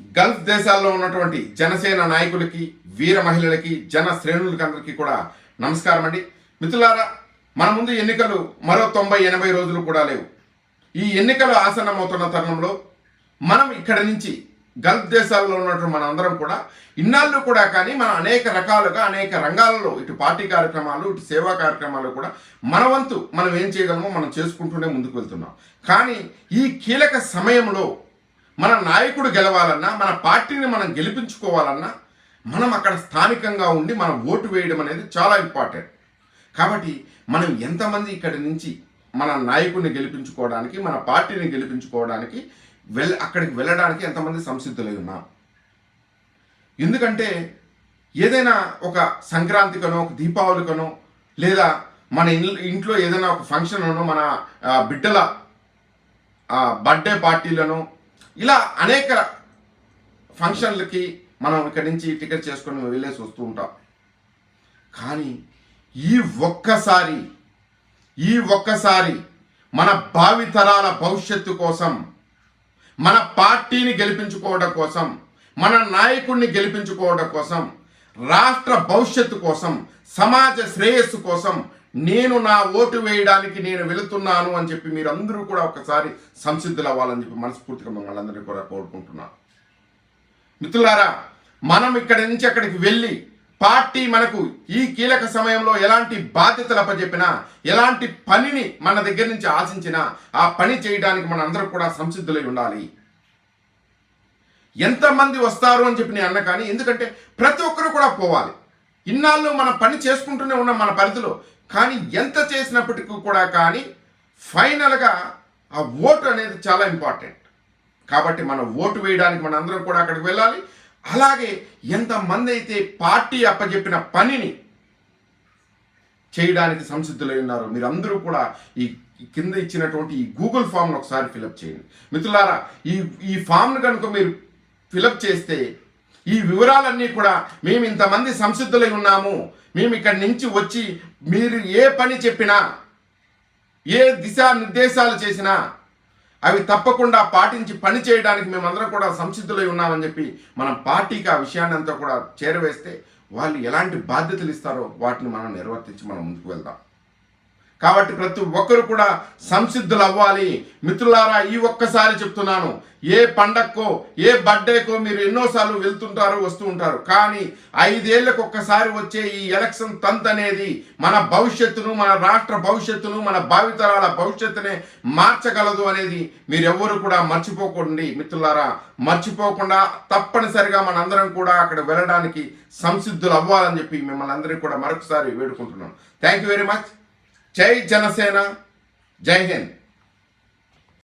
Gulf దేశాల్లో ఉన్నటువంటి జనసేన నాయకులకి వీర మహిళలకి జన శ్రేణులకి అందరికీ కూడా నమస్కారం అండి. మిత్రులారా మన ముందు ఎన్నికలు మరో తొంభై ఎనభై రోజులు కూడా లేవు. ఈ ఎన్నికలు ఆసన్నమవుతున్న తరుణంలో మనం ఇక్కడి నుంచి గల్ఫ్ దేశాల్లో ఉన్నటువంటి మనందరం కూడా ఇన్నాళ్ళు కూడా కానీ మనం అనేక రకాలుగా అనేక రంగాలలో ఇటు పార్టీ కార్యక్రమాలు ఇటు సేవా కార్యక్రమాలు కూడా మన వంతు మనం ఏం చేయగలమో మనం చేసుకుంటూనే ముందుకు వెళ్తున్నాం. కానీ ఈ కీలక సమయంలో మన నాయకుడు గెలవాలన్నా మన పార్టీని మనం గెలిపించుకోవాలన్నా మనం అక్కడ స్థానికంగా ఉండి మనం ఓటు వేయడం అనేది చాలా ఇంపార్టెంట్. కాబట్టి మనం ఎంతమంది ఇక్కడి నుంచి మన నాయకుడిని గెలిపించుకోవడానికి మన పార్టీని గెలిపించుకోవడానికి వెల్ అక్కడికి వెళ్ళడానికి ఎంతమంది సంసిద్ధులై ఉన్నాం. ఎందుకంటే ఏదైనా ఒక సంక్రాంతికనో ఒక దీపావళికనో లేదా మన ఇంట్లో ఏదైనా ఒక ఫంక్షన్నో మన బిడ్డల బర్త్డే పార్టీలను ఇలా అనేక ఫంక్షన్లకి మనం ఇక్కడి నుంచి టికెట్ చేసుకొని వెళ్ళేసి వస్తూ ఉంటాం. కానీ ఈ ఒక్కసారి ఈ ఒక్కసారి మన భావితరాల భవిష్యత్తు కోసం మన పార్టీని గెలిపించుకోవడం కోసం మన నాయకుడిని గెలిపించుకోవడం కోసం రాష్ట్ర భవిష్యత్తు కోసం సమాజ శ్రేయస్సు కోసం నేను నా ఓటు వేయడానికి నేను వెళుతున్నాను అని చెప్పి మీరందరూ కూడా ఒకసారి సంసిద్ధులు అవ్వాలని చెప్పి మనస్ఫూర్తిగా మమ్మల్ని అందరినీ కూడా కోరుకుంటున్నాను మిత్రులారా మనం ఇక్కడి నుంచి అక్కడికి వెళ్ళి పార్టీ మనకు ఈ కీలక సమయంలో ఎలాంటి బాధ్యతలు అప్పచెప్పినా ఎలాంటి పనిని మన దగ్గర నుంచి ఆశించినా ఆ పని చేయడానికి మన అందరూ కూడా సంసిద్ధులై ఉండాలి. ఎంతమంది వస్తారు అని చెప్పి నేను అన్న కానీ ఎందుకంటే ప్రతి ఒక్కరు కూడా పోవాలి. ఇన్నాళ్ళు మనం పని చేసుకుంటూనే ఉన్నాం మన పరిధిలో. కానీ ఎంత చేసినప్పటికీ కూడా కానీ ఫైనల్గా ఆ ఓటు అనేది చాలా ఇంపార్టెంట్ కాబట్టి మనం ఓటు వేయడానికి మన అందరం కూడా అక్కడికి వెళ్ళాలి. అలాగే ఎంతమంది అయితే పార్టీ అప్పచెప్పిన పనిని చేయడానికి సంసిద్ధులై ఉన్నారు మీరందరూ కూడా ఈ ఈ కింద ఇచ్చినటువంటి ఈ గూగుల్ ఫామ్ను ఒకసారి ఫిలప్ చేయండి. మిత్రులారా ఈ ఈ ఫామ్ను కనుక మీరు ఫిలప్ చేస్తే ఈ వివరాలన్నీ కూడా మేము ఇంతమంది సంసిద్ధులై ఉన్నాము. మేము ఇక్కడి నుంచి వచ్చి మీరు ఏ పని చెప్పినా ఏ దిశా నిర్దేశాలు చేసినా అవి తప్పకుండా పాటించి పని చేయడానికి మేమందరం కూడా సంసిద్ధులై ఉన్నామని చెప్పి మనం పార్టీకి ఆ విషయాన్ని అంతా కూడా చేరవేస్తే వాళ్ళు ఎలాంటి బాధ్యతలు ఇస్తారో వాటిని మనం నిర్వర్తించి మనం ముందుకు వెళ్దాం. కాబట్టి ప్రతి ఒక్కరు కూడా సంసిద్ధులు అవ్వాలి మిత్రులారా ఈ ఒక్కసారి చెప్తున్నాను ఏ పండక్కో ఏ బర్త్డేకో మీరు ఎన్నోసార్లు వెళ్తుంటారు వస్తూ ఉంటారు. కానీ ఐదేళ్ళకు ఒక్కసారి వచ్చే ఈ ఎలక్షన్ తంత్ అనేది మన భవిష్యత్తును మన రాష్ట్ర భవిష్యత్తును మన భావితరాల భవిష్యత్తునే మార్చగలదు అనేది మీరెవ్వరు కూడా మర్చిపోకండి. మిత్రులారా మర్చిపోకుండా తప్పనిసరిగా మనందరం కూడా అక్కడ వెళ్ళడానికి సంసిద్ధులు అవ్వాలని చెప్పి మిమ్మల్ని అందరికీ కూడా మరొకసారి వేడుకుంటున్నాను థ్యాంక్ యూ వెరీ మచ్ జై జనసేన జై హింద్.